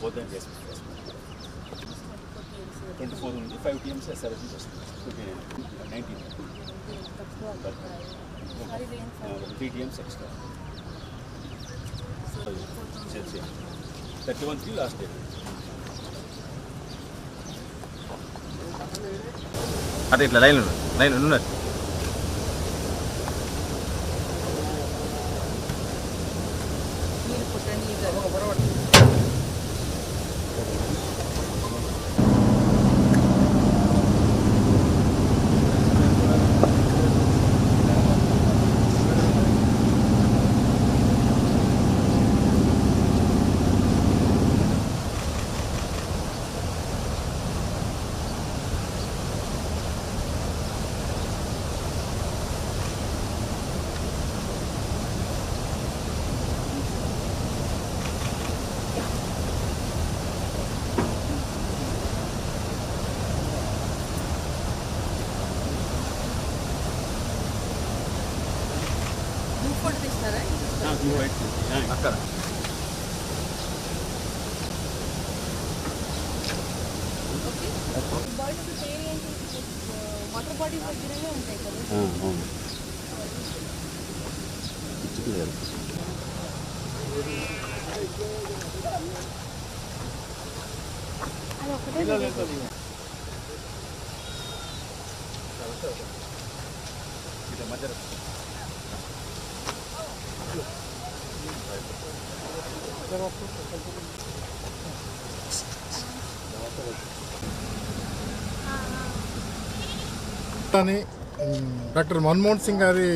పోతే twenty four ఉంది. Five TMC SRS వస్తుంది nineteen three TMC extra thirty one three last date అదే ఇట్లా లైన్ లైన్ ఉన్నారు поворот. అక్కడ. వాటర్ బాడీస్ దగ్గరనే ఉంటాయి కదా. అది ఒకటే అని డాక్టర్ మన్మోహన్ సింగ్ గారి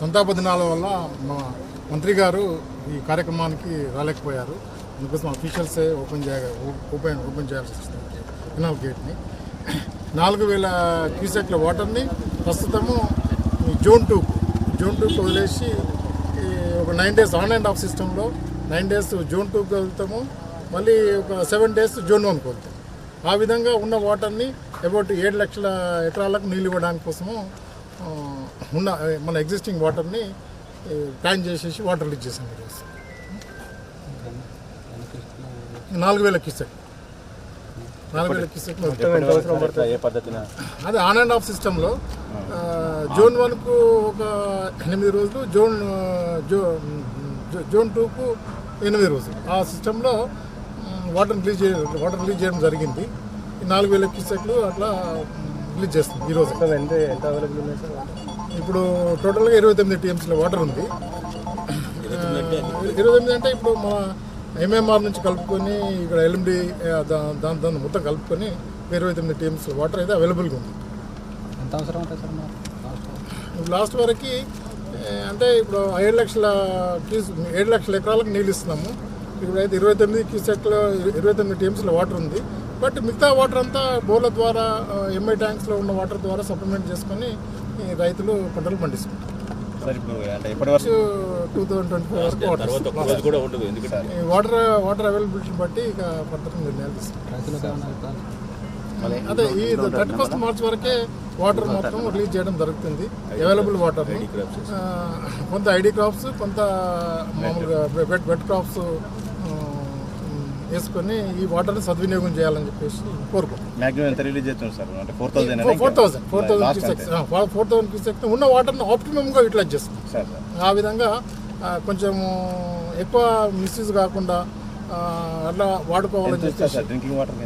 సంతాప దినాల వల్ల మా మంత్రి గారు ఈ కార్యక్రమానికి రాలేకపోయారు. అందుకోసం అఫీషియల్సే ఓపెన్ చేయ ఓపెన్ ఓపెన్ చేయాల్సి వస్తుంది కెనాల్ గేట్ని నాలుగు వేల క్యూసెక్ల వాటర్ని ప్రస్తుతము జోన్ టూ జోన్ టూకి వదిలేసి ఒక nine days on and off సిస్టంలో నైన్ డేస్ జోన్ టూకి వెళ్తాము. మళ్ళీ ఒక సెవెన్ డేస్ జోన్ వన్కి వెళ్తాం ఆ విధంగా ఉన్న వాటర్ని అబౌట్ ఏడు లక్షల ఎకరాలకు నీళ్ళు ఇవ్వడానికి కోసము ఉన్న మన ఎగ్జిస్టింగ్ వాటర్ని ప్లాన్ చేసేసి వాటర్ లీక్ చేసాం ఈరోజు నాలుగు వేల క్యూసెక్. నాలుగు వేల పద్ధతిన? అదే ఆన్ అండ్ ఆఫ్ సిస్టంలో జోన్ వన్కు ఒక ఎనిమిది రోజులు జోన్ జో జోన్ టూకు ఎనిమిది రోజులు. ఆ సిస్టంలో వాటర్ రిలీజ్ వాటర్ రిలీజ్ చేయడం జరిగింది. ఈ నాలుగు వేల క్యూసెక్లు అట్లా రిలీజ్ చేస్తుంది ఈరోజు ఉన్నాయి సార్ ఇప్పుడు టోటల్గా ఇరవై తొమ్మిది టీఎంసీల వాటర్ ఉంది. ఇరవై తొమ్మిది అంటే ఇప్పుడు మన ఎంఎంఆర్ నుంచి కలుపుకొని ఇక్కడ ఎల్ఎండి దాని దాన్ని మొత్తం కలుపుకొని ఇరవై తొమ్మిది టీఎంసీ వాటర్ అయితే అవైలబుల్గా ఉంది. ఎంత అవసరం ఉంటుంది సార్ లాస్ట్ వరకు అంటే ఇప్పుడు ఏడు లక్షల క్యూస్ ఏడు లక్షల ఎకరాలకు నీళ్ళు ఇస్తున్నాము. ఇప్పుడు అయితే ఇరవై తొమ్మిది క్యూసెక్లో ఇరవై తొమ్మిది టీఎంసీల వాటర్ ఉంది. బట్ మిగతా వాటర్ అంతా బోర్ల ద్వారా ఎంఐ ట్యాంక్స్లో ఉన్న వాటర్ ద్వారా సప్లిమెంట్ చేసుకొని రైతులు పంటలు పండిస్తున్నారు. టూ థౌజండ్ ట్వంటీ ఫోర్ వరకు వాటర్ తర్వాత ఒక్క రోజు కూడా ఉండదు ఎందుకంటే ఈ వాటర్ వాటర్ అవైలబిలిటీని బట్టి ఇక పంటలు నిర్ణయాలు తీసుకుంటాం. రైతులకు ఏమైనా ఇబ్బంది? అదే ఈ థర్టీ ఫస్ట్ మార్చ్ వరకే వాటర్ మొత్తం రిలీజ్ చేయడం జరుగుతుంది. అవైలబుల్ వాటర్ కొంత ఐడి క్రాప్స్ కొంత మామూలుగా వెట్ వెట్ క్రాప్స్ వేసుకొని ఈ వాటర్ని సద్వినియోగం చేయాలని చెప్పేసి కోరుకుంటున్నాం. Four thousand four thousand four thousand cusecs ఉన్న వాటర్ని ఆప్టిమమ్గా యూటిలైజ్ చేస్తాం. ఆ విధంగా కొంచెం ఎక్కువ మిస్యూజ్ కాకుండా అట్లా వాడుకోవాలని చెప్పేసి డ్రింకింగ్ వాటర్